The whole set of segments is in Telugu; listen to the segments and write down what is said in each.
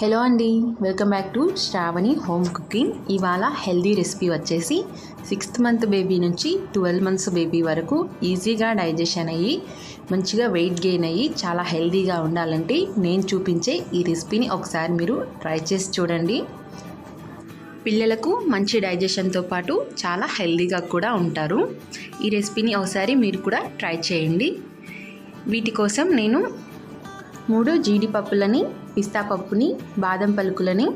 హలో అండి welcome back to Sravani home cooking. ఇవాళ హెల్దీ రెసిపీ వచ్చేసి సిక్స్త్ మంత్ బేబీ నుంచి ట్వెల్వ్ మంత్స్ బేబీ వరకు ఈజీగా డైజెషన్ అయ్యి మంచిగా వెయిట్ గెయిన్ అయ్యి చాలా హెల్దీగా ఉండాలంటే నేను చూపించే ఈ రెసిపీని ఒకసారి మీరు ట్రై చేసి చూడండి. పిల్లలకు మంచి డైజెషన్తో పాటు చాలా హెల్దీగా కూడా ఉంటారు. ఈ రెసిపీని ఒకసారి మీరు కూడా ట్రై చేయండి. వీటి కోసం నేను మూడు జీడిపప్పులని పిస్తా పప్పుని బాదం పలుకులని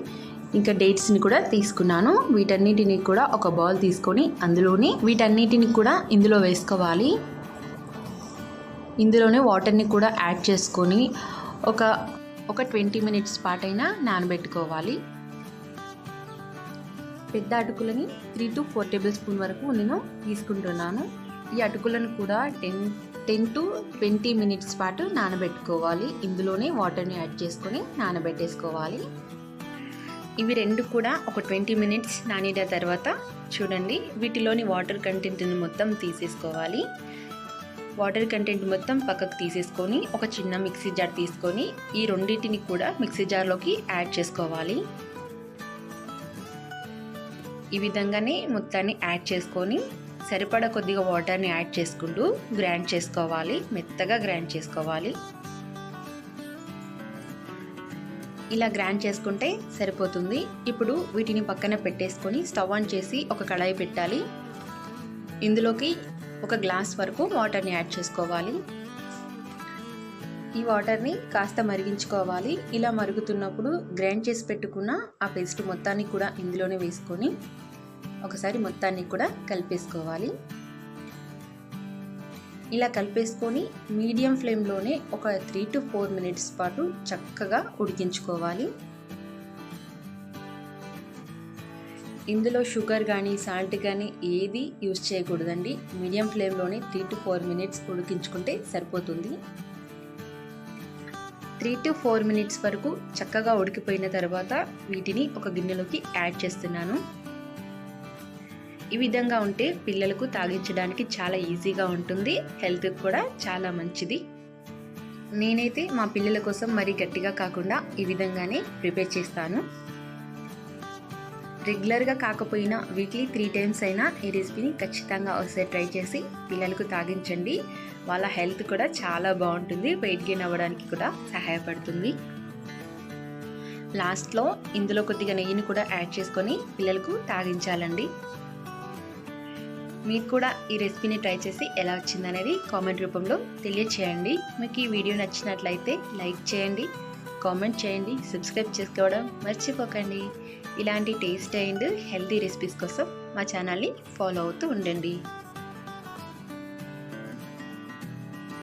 ఇంకా డేట్స్ని కూడా తీసుకున్నాను. వీటన్నిటిని కూడా ఒక బౌల్ తీసుకొని అందులోనే వీటన్నిటిని కూడా ఇందులో వేసుకోవాలి. ఇందులోనే వాటర్ని కూడా యాడ్ చేసుకొని ఒక ఒక ట్వంటీ మినిట్స్ పాటైనా నానబెట్టుకోవాలి. పెద్ద అటుకులని three to four tablespoon వరకు నేను తీసుకుంటున్నాను. ఈ అటుకులను కూడా ten ten to twenty minutes పాటు నానబెట్టుకోవాలి. ఇందులోనే వాటర్ని యాడ్ చేసుకొని నానబెట్టేసుకోవాలి. ఇవి రెండు కూడా ఒక ట్వంటీ మినిట్స్ నానిన తర్వాత చూడండి వీటిలోని వాటర్ కంటెంట్ని మొత్తం తీసేసుకోవాలి. వాటర్ కంటెంట్ మొత్తం పక్కకు తీసేసుకొని ఒక చిన్న మిక్సీ జార్ తీసుకొని ఈ రెండింటిని కూడా మిక్సీ జార్లోకి యాడ్ చేసుకోవాలి. ఈ విధంగానే మొత్తాన్ని యాడ్ చేసుకొని సరిపడ కొద్దిగా వాటర్ని యాడ్ చేసుకుంటూ గ్రైండ్ చేసుకోవాలి. మెత్తగా గ్రైండ్ చేసుకోవాలి. ఇలా గ్రైండ్ చేసుకుంటే సరిపోతుంది. ఇప్పుడు వీటిని పక్కన పెట్టేసుకొని స్టవ్ ఆన్ చేసి ఒక కడాయి పెట్టాలి. ఇందులోకి ఒక గ్లాస్ వరకు వాటర్ని యాడ్ చేసుకోవాలి. ఈ వాటర్ని కాస్త మరిగించుకోవాలి. ఇలా మరుగుతున్నప్పుడు గ్రైండ్ చేసి పెట్టుకున్న ఆ పేస్ట్ మొత్తాన్ని కూడా ఇందులోనే వేసుకొని ఒకసారి మొత్తాన్ని కూడా కలిపేసుకోవాలి. ఇలా కలిపేసుకొని మీడియం ఫ్లేమ్లోనే ఒక త్రీ టు ఫోర్ మినిట్స్ పాటు చక్కగా ఉడికించుకోవాలి. ఇందులో షుగర్ కానీ సాల్ట్ కానీ ఏది యూజ్ చేయకూడదండి. మీడియం ఫ్లేమ్లోనే త్రీ టు ఫోర్ మినిట్స్ ఉడికించుకుంటే సరిపోతుంది. త్రీ టు ఫోర్ మినిట్స్ వరకు చక్కగా ఉడికిపోయిన తర్వాత వీటిని ఒక గిన్నెలోకి యాడ్ చేస్తున్నాను. ఈ విధంగా ఉంటే పిల్లలకు తాగించడానికి చాలా ఈజీగా ఉంటుంది. హెల్త్కి కూడా చాలా మంచిది. నేనైతే మా పిల్లల కోసం మరీ గట్టిగా కాకుండా ఈ విధంగానే ప్రిపేర్ చేస్తాను. రెగ్యులర్గా కాకపోయినా వీక్లీ త్రీ టైమ్స్ అయినా ఈ రెసిపీని ఖచ్చితంగా ఒకసారి ట్రై చేసి పిల్లలకు తాగించండి. వాళ్ళ హెల్త్ కూడా చాలా బాగుంటుంది. వెయిట్ గెయిన్ అవ్వడానికి కూడా సహాయపడుతుంది. లాస్ట్లో ఇందులో కొద్దిగా నెయ్యిని కూడా యాడ్ చేసుకొని పిల్లలకు తాగించాలండి. మీకు కూడా ఈ రెసిపీని ట్రై చేసి ఎలా వచ్చిందనేది కామెంట్ రూపంలో తెలియచేయండి. మీకు ఈ వీడియో నచ్చినట్లయితే లైక్ చేయండి కామెంట్ చేయండి సబ్స్క్రైబ్ చేసుకోవడం మర్చిపోకండి. ఇలాంటి టేస్ట్ అండ్ హెల్తీ రెసిపీస్ కోసం మా ఛానల్ని ఫాలో అవుతూ ఉండండి.